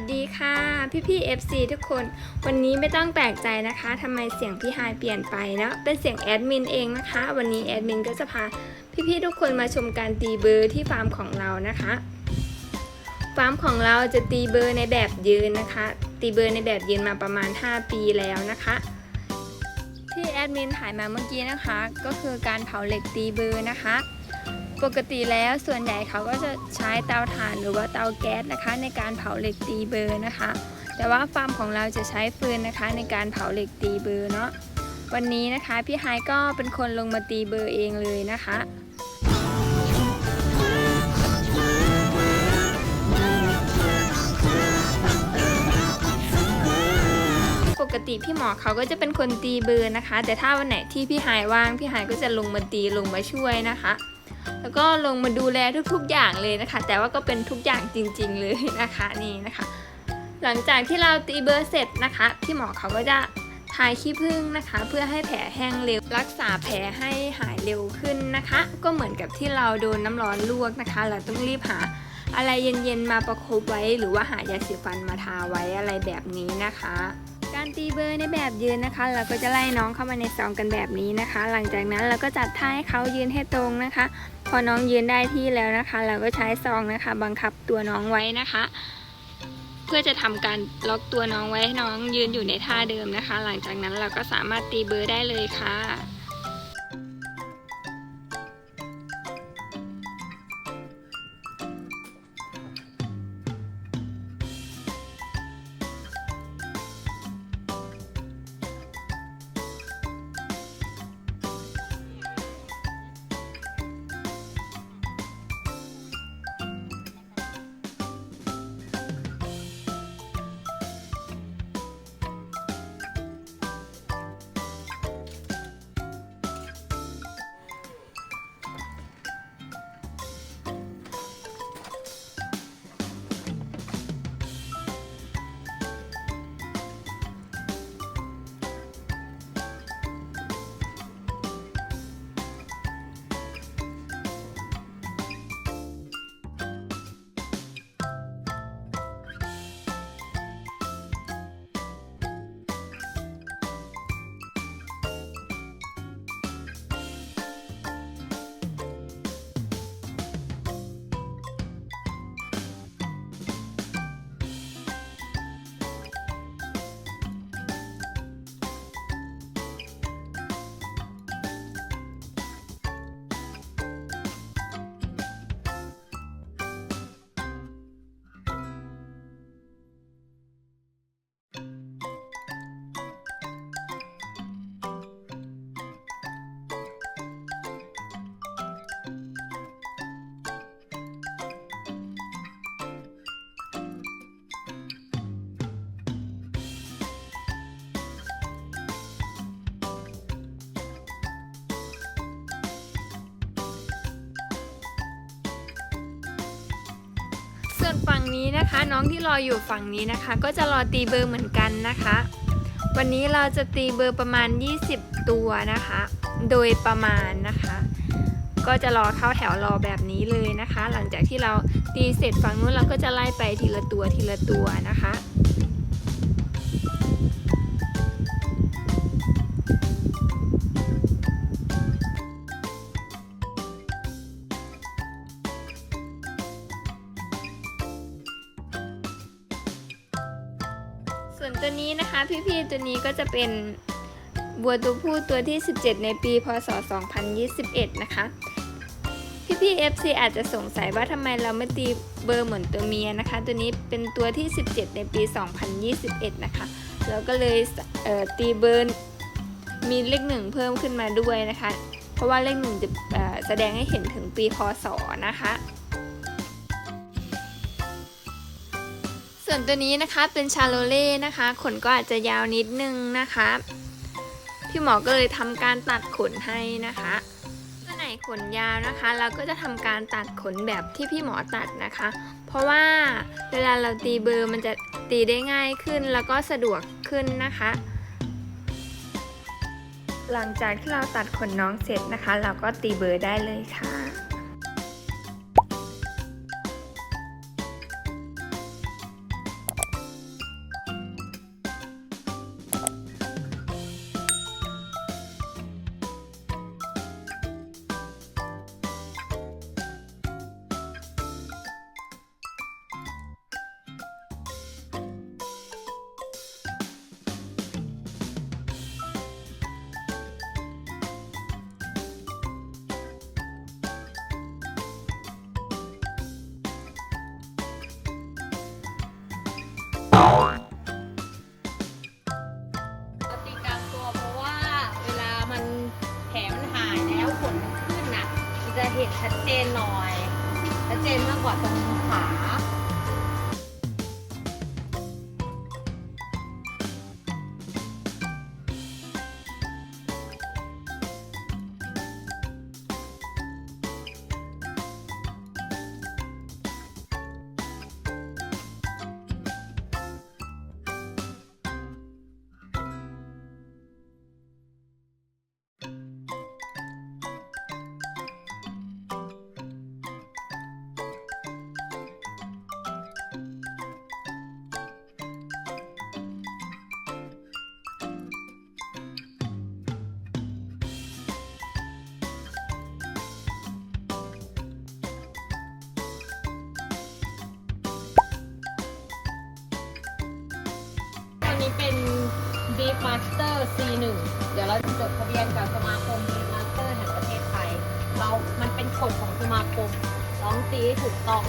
สวัสดีค่ะ พี่พี่ๆ FC ทุกคน วันนี้ไม่ต้องแปลกใจนะคะทำไมเสียงพี่ฮายเปลี่ยนไปนะเป็นเสียงแอดมินเองนะคะ วันนี้แอดมินก็จะพาพี่พี่ๆทุกคนมาชมการตีเบอร์ที่ฟาร์มของเรานะคะฟาร์มของเราจะตีเบอร์ในแบบยืนนะคะ ตีเบอร์ในแบบยืนมาประมาณ 5 ปีแล้วนะคะที่แอดมินถ่ายมาเมื่อกี้นะคะ ก็คือการเผาเหล็กตีเบอร์นะคะ ปกติแล้วส่วนใหญ่เขาก็จะใช้เตาถ่านหรือว่าเตาแก๊สนะคะ ในการเผาเหล็กตีเบอร์นะคะ แต่ว่าฟาร์มของเราจะใช้ฟืนนะคะ ในการเผาเหล็กตีเบอร์เนาะวันนี้นะคะพี่ไฮก็เป็นคนลงมาตีเบอร์เองเลยนะคะปกติพี่หมอเขาก็จะเป็นคนตีเบอร์นะคะ แต่ถ้าวันไหนที่พี่ไฮายว่างพี่ไฮายก็จะลงมาตีลงมาช่วยนะคะ แล้วก็ลงมาดูแลทุกๆอย่างเลยนะคะ แต่ว่าก็เป็นทุกอย่างจริง ๆ เลยนะคะนี่นะคะ หลังจากที่เราตีเบอร์เสร็จนะคะพี่หมอเขาก็จะทายขี้ผึ้งนะคะ เพื่อให้แผลแห้งเร็ว รักษาแผลให้หายเร็วขึ้นนะคะ ก็เหมือนกับที่เราโดนน้ำร้อนลวกนะคะ เราต้องรีบหาอะไรเย็นๆมาประคบไว้ หรือว่าหายาสีฟันมาทาไว้อะไรแบบนี้นะคะ ตีเบอร์ในแบบยืนนะคะ เราก็จะไล่น้องเข้ามาในซองกันแบบนี้นะคะ หลังจากนั้นเราก็จัดท่าให้เขายืนให้ตรงนะคะ พอน้องยืนได้ที่แล้วนะคะ เราก็ใช้ซองนะคะ บังคับตัวน้องไว้นะคะ เพื่อจะทำการล็อกตัวน้องไว้ให้น้องยืนอยู่ในท่าเดิมนะคะ หลังจากนั้นเราก็สามารถตีเบอร์ได้เลยค่ะ ส่วนฝั่งนี้นะคะ น้องที่รออยู่ฝั่งนี้นะคะ ก็จะรอตีเบอร์เหมือนกันนะคะ วันนี้เราจะตีเบอร์ประมาณ 20 ตัวนะคะ โดยประมาณนะคะ ก็จะรอเข้าแถวรอแบบนี้เลยนะคะ หลังจากที่เราตีเสร็จฝั่งนู้นเราก็จะไล่ไปทีละตัวทีละตัวนะคะ พี่ๆตัวนี้ก็จะเป็นบัวตัวผู้ตัวที่ 17 ในปีพศ 2021 นะคะ พี่ๆ FC อาจจะสงสัยว่าทำไมเราไม่ตีเบอร์เหมือนตัวเมียนะคะ ตัวนี้เป็นตัวที่ 17 ในปี 2021 นะคะ เราก็เลยเตีเบอร์มีเลขหนึ่งเพิ่มขึ้นมาด้วยนะคะ เพราะว่าเลขหนึ่งจะแสดงให้เห็นถึงปีพศนะคะ ส่วนตัวนี้นะคะเป็นชาโลเล่นะคะ ขนก็อาจจะยาวนิดนึงนะคะ พี่หมอก็เลยทำการตัดขนให้นะคะตัวไหนขนยาวนะคะ เราก็จะทำการตัดขนแบบที่พี่หมอตัดนะคะ เพราะว่าเวลาเราตีเบอร์มันจะตีได้ง่ายขึ้นแล้วก็สะดวกขึ้นนะคะ หลังจากที่เราตัดขนน้องเสร็จนะคะ เราก็ตีเบอร์ได้เลยค่ะ เห็นชัดเจนหน่อย ชัดเจนมากกว่าตรงขา นี้เป็น Beef Master C1 เดี๋ยวเราจะจดทะเบียนกับสมาคม Beef Master แห่งประเทศไทย เรา มันเป็นกฎของสมาคมร้องตีให้ถูกต้อง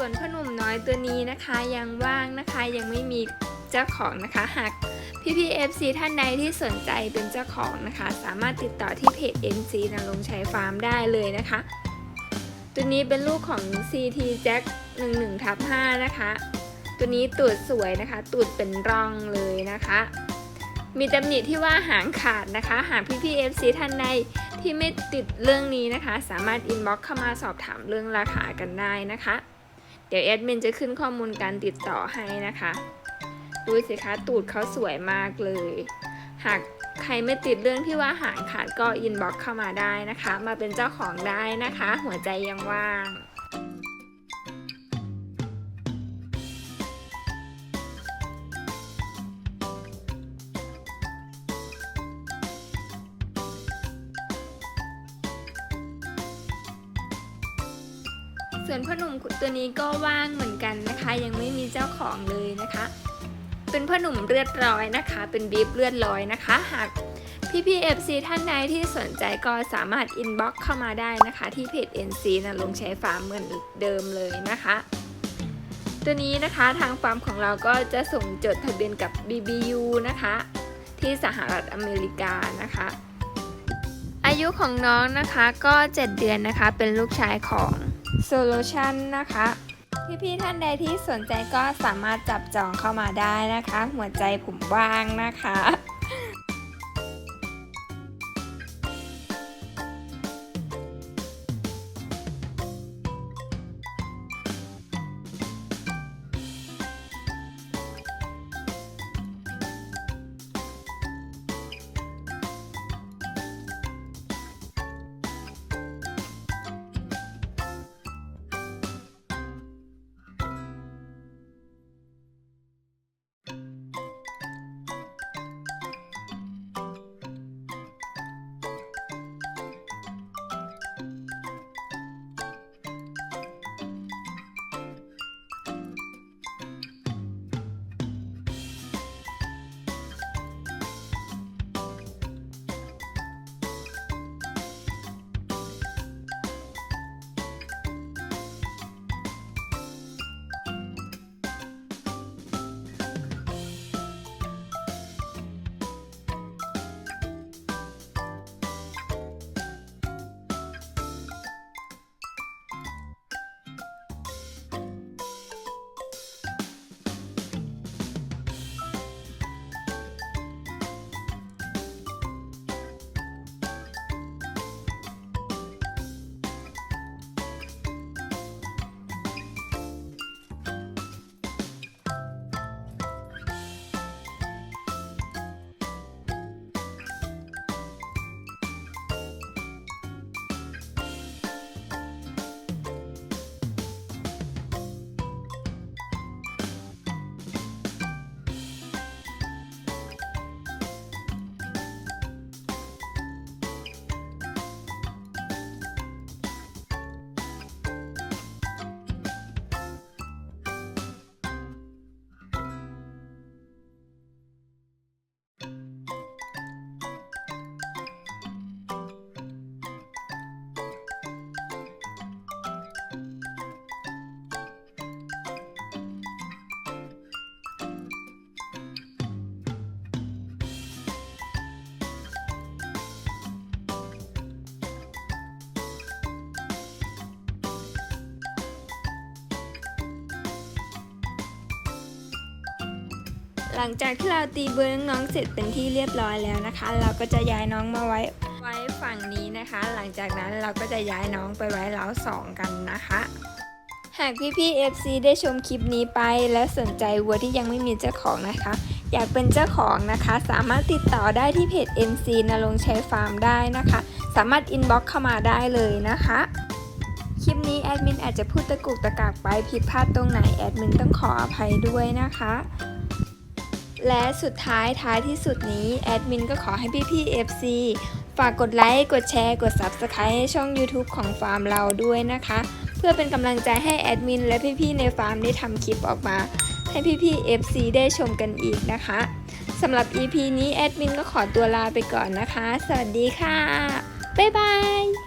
ส่วนพ่อหนุ่มน้อยตัวนี้นะคะยังว่างนะคะยังไม่มีเจ้าของนะคะ หากพี่พีเอฟซีท่านใดที่สนใจเป็นเจ้าของนะคะ สามารถติดต่อที่เพจ NC นรงชัยฟาร์มได้เลยนะคะ ตัวนี้เป็นลูกของ CT Jack 11ทับ5นะคะ ตัวนี้ตูดสวยนะคะ ตูดเป็นร่องเลยนะคะ มีตำหนิที่ว่าหางขาดนะคะ หากพี่พีเอฟซีท่านใดที่ไม่ติดเรื่องนี้นะคะ สามารถอินบ็อกเข้ามาสอบถามเรื่องราคากันได้นะคะ เดี๋ยวแอดมินจะขึ้นข้อมูลการติดต่อให้นะคะ ดูสิคะตูดเขาสวยมากเลย หากใครไม่ติดเรื่องที่ว่าหางขาดก็อินบ็อกเข้ามาได้นะคะ มาเป็นเจ้าของได้นะคะ หัวใจยังว่าง ส่วนพ่อหนุ่มตัวนี้ก็ว่างเหมือนกันนะคะ ยังไม่มีเจ้าของเลยนะคะ เป็นพ่อหนุ่มเลือดร้อยนะคะ เป็นบีฟเลือดร้อยนะคะ หากพี่พีเอฟซีท่านใดที่สนใจก็สามารถอินบ็อกเข้ามาได้นะคะ ที่เพจ NC นะลงใช้ฟาร์มเหมือนเดิมเลยนะคะ ตัวนี้นะคะทางฟาร์มของเราก็จะส่งจดทะเบียนกับ BBU นะคะ ที่สหรัฐอเมริกานะคะ อายุของน้องนะคะก็ 7 เดือนนะคะ เป็นลูกชายของ Solution นะคะพี่ๆท่านใดที่สนใจก็สามารถจับจองเข้ามาได้นะคะ หัวใจผมว่างนะคะ หลังจากที่เราตีเบอร์น้องๆเสร็จเป็นที่เรียบร้อยแล้วนะคะ เราก็จะย้ายน้องมาไว้ไว้ฝั่งนี้นะคะ หลังจากนั้นเราก็จะย้ายน้องไปไว้เล้าสองกันนะคะหากพี่ๆ FC ได้ชมคลิปนี้ไปและสนใจวัวที่ยังไม่มีเจ้าของนะคะ อยากเป็นเจ้าของนะคะ สามารถติดต่อได้ที่เพจ MC นรงชัยฟาร์มได้นะคะ สามารถอินบ็อกเข้ามาได้เลยนะคะ คลิปนี้แอดมินอาจจะพูดตะกุกตะกักไปผิดพลาดตรงไหนแอดมินต้องขออภัยด้วยนะคะ และสุดท้ายท้ายที่สุดนี้แอดมินก็ขอให้พี่ๆ FC ฝากกดไลค์ กดแชร์ กด Subscribe ให้ช่อง YouTube ของฟาร์มเราด้วยนะคะ เพื่อเป็นกำลังใจให้แอดมินและพี่ๆในฟาร์มได้ทำคลิปออกมา ให้พี่ๆ FC ได้ชมกันอีกนะคะสำหรับ EP นี้แอดมินก็ขอตัวลาไปก่อนนะคะ สวัสดีค่ะ บ๊ายบาย